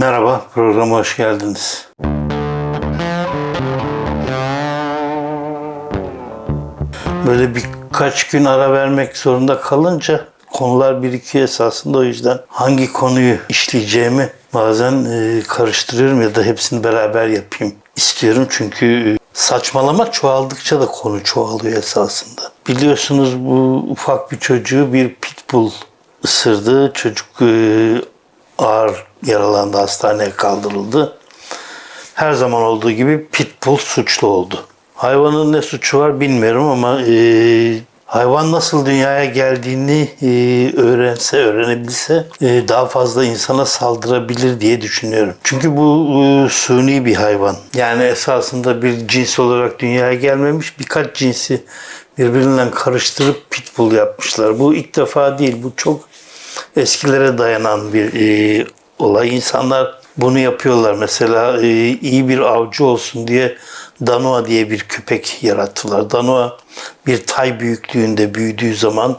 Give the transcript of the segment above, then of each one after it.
Merhaba, programa hoş geldiniz. Böyle birkaç gün ara vermek zorunda kalınca konular birikiyor esasında o yüzden hangi konuyu işleyeceğimi bazen e, karıştırıyorum ya da hepsini beraber yapayım istiyorum çünkü e, saçmalama çoğaldıkça da konu çoğalıyor esasında. Biliyorsunuz bu ufak bir çocuğu bir pitbull ısırdı. Çocuk e, ağır yaralandı, hastaneye kaldırıldı. Her zaman olduğu gibi pitbull suçlu oldu. Hayvanın ne suçu var bilmiyorum ama e, hayvan nasıl dünyaya geldiğini e, öğrense, öğrenebilse e, daha fazla insana saldırabilir diye düşünüyorum. Çünkü bu e, suni bir hayvan. Yani esasında bir cins olarak dünyaya gelmemiş birkaç cinsi birbirinden karıştırıp pitbull yapmışlar. Bu ilk defa değil, bu çok eskilere dayanan bir e, olay. İnsanlar bunu yapıyorlar. Mesela e, iyi bir avcı olsun diye Danoa diye bir köpek yarattılar. Danoa bir tay büyüklüğünde büyüdüğü zaman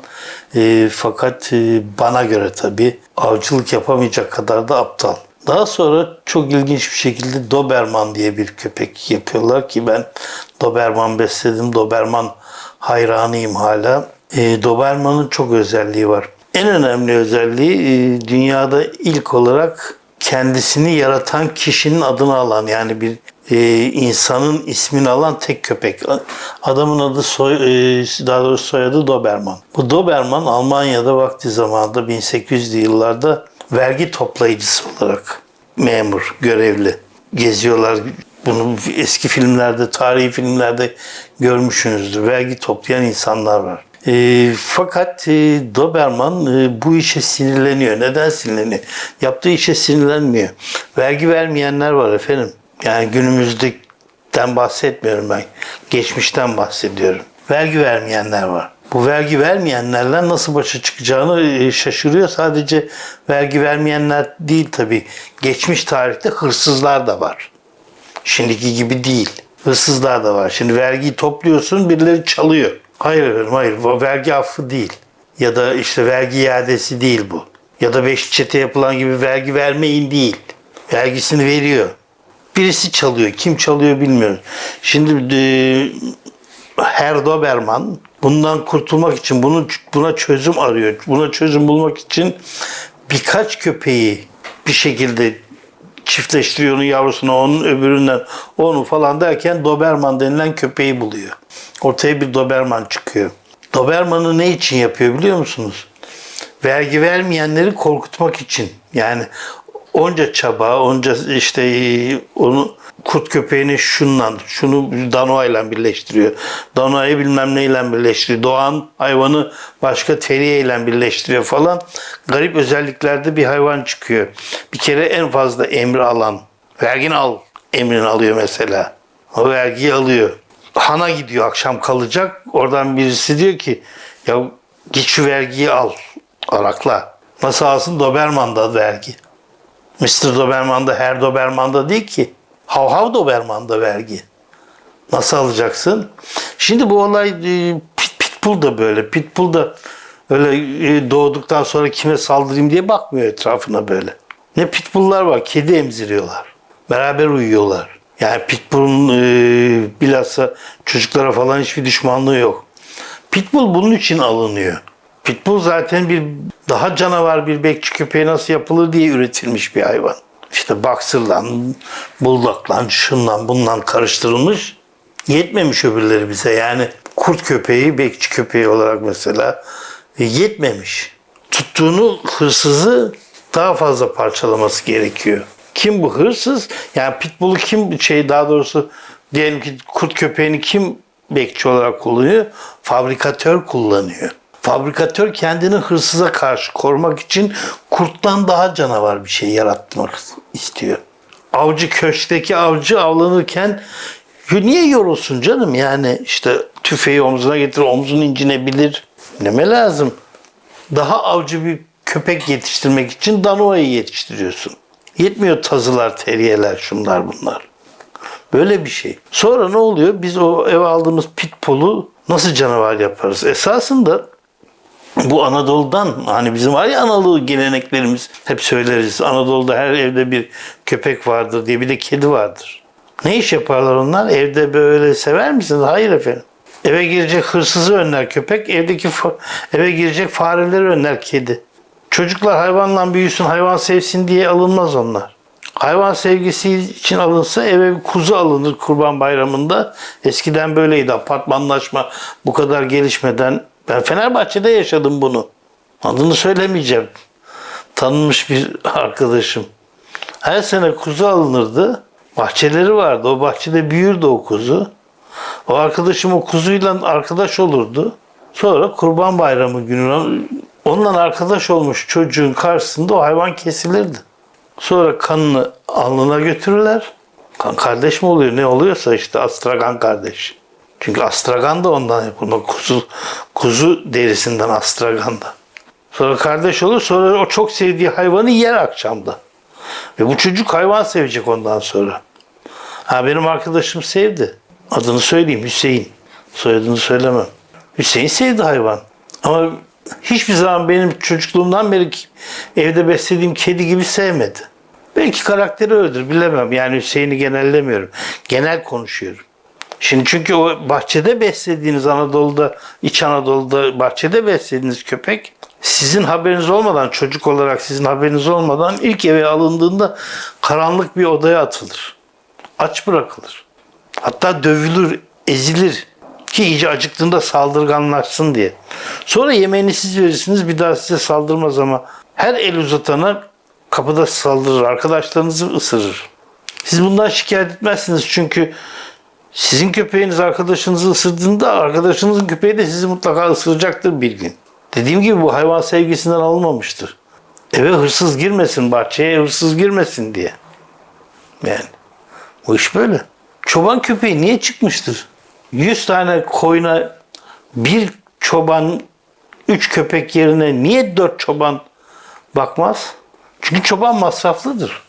e, fakat e, bana göre tabii avcılık yapamayacak kadar da aptal. Daha sonra çok ilginç bir şekilde Doberman diye bir köpek yapıyorlar ki ben Doberman besledim. Doberman hayranıyım hala. E, Doberman'ın çok özelliği var. En önemli özelliği e, dünyada ilk olarak kendisini yaratan kişinin adını alan yani bir e, insanın ismini alan tek köpek. Adamın adı soy, e, daha doğrusu soyadı Doberman. Bu Doberman Almanya'da vakti zamanında 1800'lü yıllarda vergi toplayıcısı olarak memur, görevli geziyorlar. Bunu eski filmlerde, tarihi filmlerde görmüşsünüzdür. Vergi toplayan insanlar var. E, fakat e, Doberman e, bu işe sinirleniyor. Neden sinirleniyor? Yaptığı işe sinirlenmiyor. Vergi vermeyenler var efendim. Yani günümüzden bahsetmiyorum ben. Geçmişten bahsediyorum. Vergi vermeyenler var. Bu vergi vermeyenlerle nasıl başa çıkacağını e, şaşırıyor. Sadece vergi vermeyenler değil tabii. Geçmiş tarihte hırsızlar da var. Şimdiki gibi değil. Hırsızlar da var. Şimdi vergiyi topluyorsun birileri çalıyor. Hayır efendim hayır. Vergi affı değil. Ya da işte vergi iadesi değil bu. Ya da beş çete yapılan gibi vergi vermeyin değil. Vergisini veriyor. Birisi çalıyor. Kim çalıyor bilmiyorum. Şimdi e, Doberman bundan kurtulmak için bunu buna çözüm arıyor. Buna çözüm bulmak için birkaç köpeği bir şekilde çiftleştiriyor onun yavrusunu, onun öbüründen onu falan derken Doberman denilen köpeği buluyor. Ortaya bir Doberman çıkıyor. Doberman'ı ne için yapıyor biliyor musunuz? Vergi vermeyenleri korkutmak için. Yani onca çaba, onca işte onu kurt köpeğini şundan, şunu Danoa ile birleştiriyor. Danoa'yı bilmem neyle birleştiriyor. Doğan hayvanı başka teriye ile birleştiriyor falan. Garip özelliklerde bir hayvan çıkıyor. Bir kere en fazla emri alan, vergini al emrini alıyor mesela. O vergiyi alıyor. Han'a gidiyor akşam kalacak. Oradan birisi diyor ki ya git şu vergiyi al. Arakla. Nasıl alsın? Doberman'da vergi. Mr. Doberman'da her Doberman'da değil ki. Hav hav Doberman'da vergi. Nasıl alacaksın? Şimdi bu olay e, pit, Pitbull da böyle. Pitbull da öyle e, doğduktan sonra kime saldırayım diye bakmıyor etrafına böyle. Ne pitbulllar var. Kedi emziriyorlar. Beraber uyuyorlar. Yani Pitbull'un e, bilhassa çocuklara falan hiçbir düşmanlığı yok. Pitbull bunun için alınıyor. Pitbull zaten bir daha canavar bir bekçi köpeği nasıl yapılır diye üretilmiş bir hayvan. İşte boxer'la, bulldog'la, şundan bundan karıştırılmış. Yetmemiş öbürleri bize. Yani kurt köpeği, bekçi köpeği olarak mesela yetmemiş. Tuttuğunu hırsızı daha fazla parçalaması gerekiyor. Kim bu hırsız? Yani pitbull'u kim şey daha doğrusu diyelim ki kurt köpeğini kim bekçi olarak kullanıyor? Fabrikatör kullanıyor. Fabrikatör kendini hırsıza karşı korumak için kurttan daha canavar bir şey yaratmak istiyor. Avcı köşkteki avcı avlanırken niye yorulsun canım yani işte tüfeği omzuna getirir omzun incinebilir. Neme lazım? Daha avcı bir köpek yetiştirmek için Danoa'yı yetiştiriyorsun. Yetmiyor tazılar, teriyeler, şunlar bunlar. Böyle bir şey. Sonra ne oluyor? Biz o eve aldığımız pitbull'u nasıl canavar yaparız? Esasında bu Anadolu'dan hani bizim var ya Anadolu geleneklerimiz hep söyleriz. Anadolu'da her evde bir köpek vardır diye bir de kedi vardır. Ne iş yaparlar onlar? Evde böyle sever misiniz? Hayır efendim. Eve girecek hırsızı önler köpek, evdeki eve girecek fareleri önler kedi. Çocuklar hayvanla büyüsün, hayvan sevsin diye alınmaz onlar. Hayvan sevgisi için alınsa eve bir kuzu alınır kurban bayramında. Eskiden böyleydi apartmanlaşma bu kadar gelişmeden. Ben Fenerbahçe'de yaşadım bunu. Adını söylemeyeceğim. Tanınmış bir arkadaşım. Her sene kuzu alınırdı. Bahçeleri vardı. O bahçede büyürdü o kuzu. O arkadaşım o kuzuyla arkadaş olurdu. Sonra kurban bayramı günü onunla arkadaş olmuş çocuğun karşısında o hayvan kesilirdi. Sonra kanını alnına götürürler. Kan kardeş mi oluyor ne oluyorsa işte astragan kardeş. Çünkü astragan da ondan yapılma. Kuzu, kuzu derisinden astragan da. Sonra kardeş olur sonra o çok sevdiği hayvanı yer akşamda. Ve bu çocuk hayvan sevecek ondan sonra. Ha benim arkadaşım sevdi. Adını söyleyeyim Hüseyin. Soyadını söylemem. Hüseyin sevdi hayvan. Ama hiçbir zaman benim çocukluğumdan beri evde beslediğim kedi gibi sevmedi. Belki karakteri öyledir bilemem. Yani Hüseyin'i genellemiyorum. Genel konuşuyorum. Şimdi çünkü o bahçede beslediğiniz Anadolu'da, İç Anadolu'da bahçede beslediğiniz köpek sizin haberiniz olmadan, çocuk olarak sizin haberiniz olmadan ilk eve alındığında karanlık bir odaya atılır. Aç bırakılır. Hatta dövülür, ezilir ki iyice acıktığında saldırganlaşsın diye. Sonra yemeğini siz verirsiniz bir daha size saldırmaz ama her el uzatana kapıda saldırır, arkadaşlarınızı ısırır. Siz bundan şikayet etmezsiniz çünkü sizin köpeğiniz arkadaşınızı ısırdığında arkadaşınızın köpeği de sizi mutlaka ısıracaktır bir gün. Dediğim gibi bu hayvan sevgisinden alınmamıştır. Eve hırsız girmesin, bahçeye hırsız girmesin diye. Yani bu iş böyle. Çoban köpeği niye çıkmıştır? 100 tane koyuna bir çoban, üç köpek yerine niye dört çoban bakmaz? Çünkü çoban masraflıdır.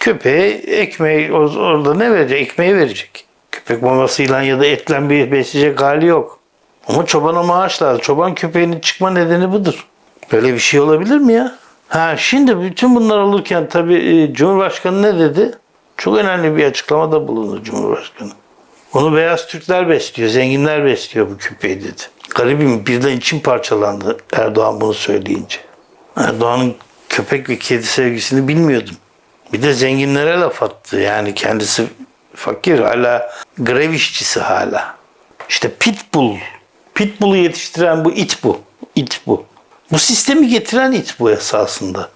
Köpeğe ekmeği or- orada ne verecek? Ekmeği verecek. Köpek mamasıyla ya da etle bir besleyecek hali yok. Ama çobana maaş lazım. Çoban köpeğinin çıkma nedeni budur. Böyle bir şey olabilir mi ya? Ha şimdi bütün bunlar olurken tabii e, Cumhurbaşkanı ne dedi? Çok önemli bir açıklamada bulundu Cumhurbaşkanı. Onu beyaz Türkler besliyor, zenginler besliyor bu köpeği dedi. Garibim birden içim parçalandı Erdoğan bunu söyleyince. Erdoğan'ın köpek ve kedi sevgisini bilmiyordum. Bir de zenginlere laf attı. Yani kendisi fakir hala grev işçisi hala. İşte pitbull. Pitbull'u yetiştiren bu it bu. İt bu. Bu sistemi getiren it bu esasında.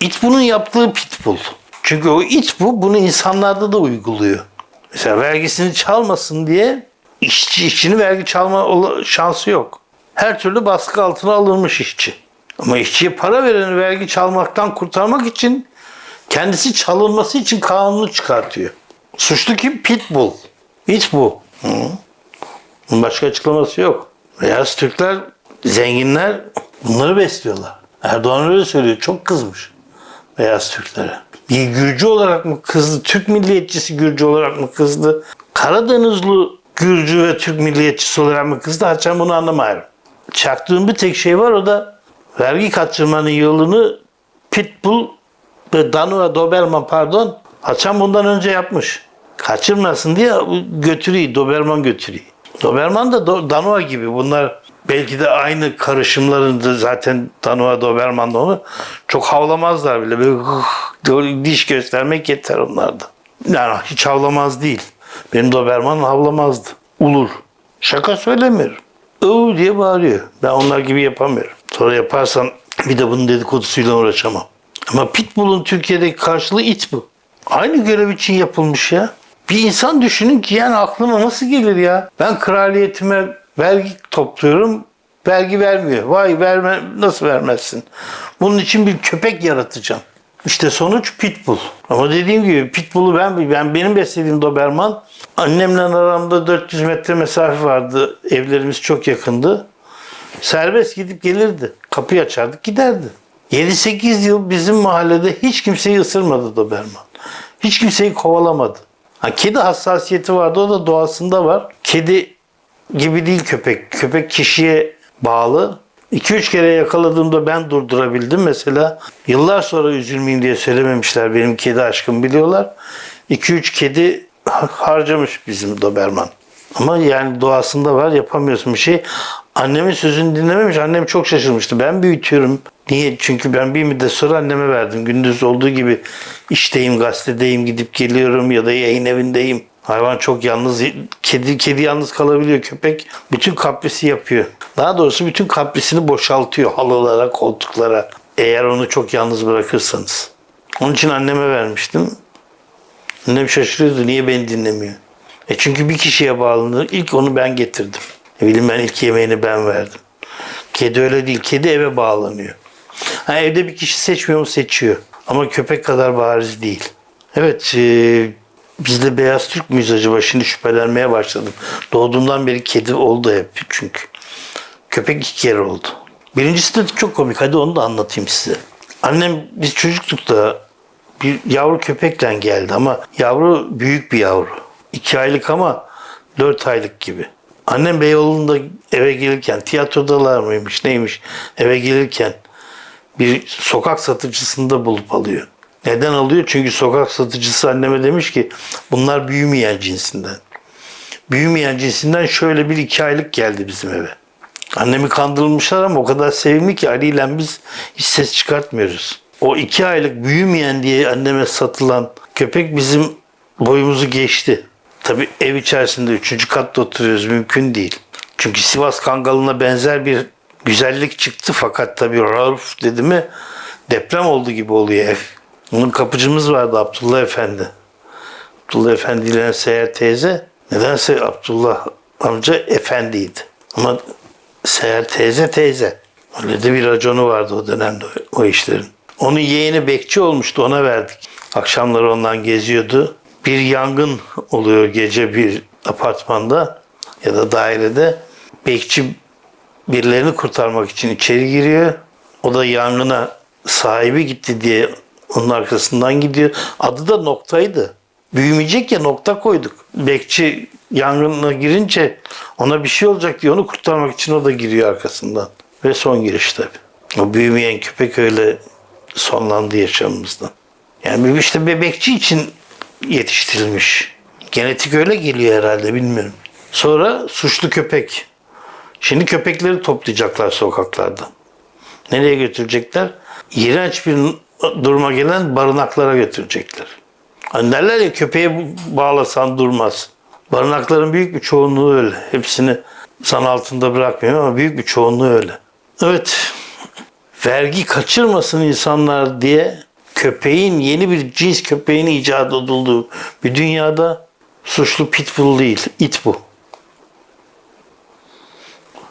İt bunun yaptığı pitbull. Çünkü o it bu bunu insanlarda da uyguluyor. Mesela vergisini çalmasın diye işçi işçinin vergi çalma şansı yok. Her türlü baskı altına alınmış işçi. Ama işçiye para vereni vergi çalmaktan kurtarmak için kendisi çalınması için kanunu çıkartıyor. Suçlu kim? Pitbull. İt bu. Hı. Bunun başka açıklaması yok. Beyaz Türkler, zenginler bunları besliyorlar. Erdoğan öyle söylüyor. Çok kızmış beyaz Türklere. Bir Gürcü olarak mı kızdı? Türk milliyetçisi Gürcü olarak mı kızdı? Karadenizli Gürcü ve Türk milliyetçisi olarak mı kızdı? Haçan bunu anlamıyorum. Çaktığım bir tek şey var o da vergi kaçırmanın yolunu Pitbull ve Danua Doberman pardon Haçan bundan önce yapmış. Kaçırmasın diye götürüyor. Doberman götürüyor. Doberman da Danua gibi. Bunlar belki de aynı karışımlarında zaten Danua Doberman onu çok havlamazlar bile. Böyle böyle diş göstermek yeter onlarda. Yani hiç havlamaz değil. Benim Doberman havlamazdı. Ulur. Şaka söylemiyorum. Iı diye bağırıyor. Ben onlar gibi yapamıyorum. Sonra yaparsam bir de bunun dedikodusuyla uğraşamam. Ama Pitbull'un Türkiye'deki karşılığı it bu. Aynı görev için yapılmış ya. Bir insan düşünün ki yani aklıma nasıl gelir ya? Ben kraliyetime vergi topluyorum, vergi vermiyor. Vay verme, nasıl vermezsin? Bunun için bir köpek yaratacağım. İşte sonuç pitbull. Ama dediğim gibi pitbull'u ben ben benim beslediğim Doberman annemle aramda 400 metre mesafe vardı. Evlerimiz çok yakındı. Serbest gidip gelirdi. Kapıyı açardık giderdi. 7-8 yıl bizim mahallede hiç kimseyi ısırmadı Doberman. Hiç kimseyi kovalamadı. Ha, kedi hassasiyeti vardı o da doğasında var. Kedi gibi değil köpek. Köpek kişiye bağlı. 2-3 kere yakaladığımda ben durdurabildim. Mesela yıllar sonra üzülmeyeyim diye söylememişler. Benim kedi aşkım biliyorlar. 2-3 kedi harcamış bizim Doberman. Ama yani doğasında var yapamıyorsun bir şey. Annemin sözünü dinlememiş. Annem çok şaşırmıştı. Ben büyütüyorum. Niye? Çünkü ben bir müddet sonra anneme verdim. Gündüz olduğu gibi işteyim, gazetedeyim, gidip geliyorum ya da yayın evindeyim. Hayvan çok yalnız, kedi kedi yalnız kalabiliyor köpek. Bütün kaprisi yapıyor. Daha doğrusu bütün kaprisini boşaltıyor halılara, koltuklara. Eğer onu çok yalnız bırakırsanız. Onun için anneme vermiştim. Annem şaşırıyordu. Niye beni dinlemiyor? E çünkü bir kişiye bağlandı. İlk onu ben getirdim. Ne bileyim ben ilk yemeğini ben verdim. Kedi öyle değil. Kedi eve bağlanıyor. Ha, evde bir kişi seçmiyor mu? Seçiyor. Ama köpek kadar bariz değil. Evet, e, biz de beyaz Türk müyüz acaba? Şimdi şüphelenmeye başladım. Doğduğumdan beri kedi oldu hep çünkü. Köpek iki kere oldu. Birincisi de çok komik. Hadi onu da anlatayım size. Annem biz çocuktuk da bir yavru köpekle geldi ama yavru büyük bir yavru. İki aylık ama dört aylık gibi. Annem Beyoğlu'nda eve gelirken tiyatrodalar mıymış neymiş eve gelirken bir sokak satıcısında bulup alıyor. Neden alıyor? Çünkü sokak satıcısı anneme demiş ki bunlar büyümeyen cinsinden. Büyümeyen cinsinden şöyle bir iki aylık geldi bizim eve. Annemi kandırılmışlar ama o kadar sevimli ki Ali ile biz hiç ses çıkartmıyoruz. O iki aylık büyümeyen diye anneme satılan köpek bizim boyumuzu geçti. Tabi ev içerisinde üçüncü katta oturuyoruz mümkün değil. Çünkü Sivas Kangalı'na benzer bir güzellik çıktı fakat tabi Rauf dedi mi deprem oldu gibi oluyor ev. Onun kapıcımız vardı Abdullah Efendi. Abdullah Efendi ile Seher teyze nedense Abdullah amca efendiydi. Ama Seher teyze teyze. Öyle de bir raconu vardı o dönemde o işlerin. Onun yeğeni bekçi olmuştu ona verdik. Akşamları ondan geziyordu. Bir yangın oluyor gece bir apartmanda ya da dairede. Bekçi birilerini kurtarmak için içeri giriyor. O da yangına sahibi gitti diye onun arkasından gidiyor. Adı da noktaydı. Büyümeyecek ya nokta koyduk. Bekçi yangına girince ona bir şey olacak diye onu kurtarmak için o da giriyor arkasından. Ve son giriş tabii. O büyümeyen köpek öyle sonlandı yaşamımızdan. Yani işte bebekçi için yetiştirilmiş. Genetik öyle geliyor herhalde bilmiyorum. Sonra suçlu köpek. Şimdi köpekleri toplayacaklar sokaklarda. Nereye götürecekler? İğrenç bir duruma gelen barınaklara götürecekler. Hani derler ya köpeğe bağlasan durmaz. Barınakların büyük bir çoğunluğu öyle. Hepsini san altında bırakmıyorum ama büyük bir çoğunluğu öyle. Evet, vergi kaçırmasın insanlar diye köpeğin yeni bir cins köpeğin icat edildiği bir dünyada suçlu pitbull değil, it bu.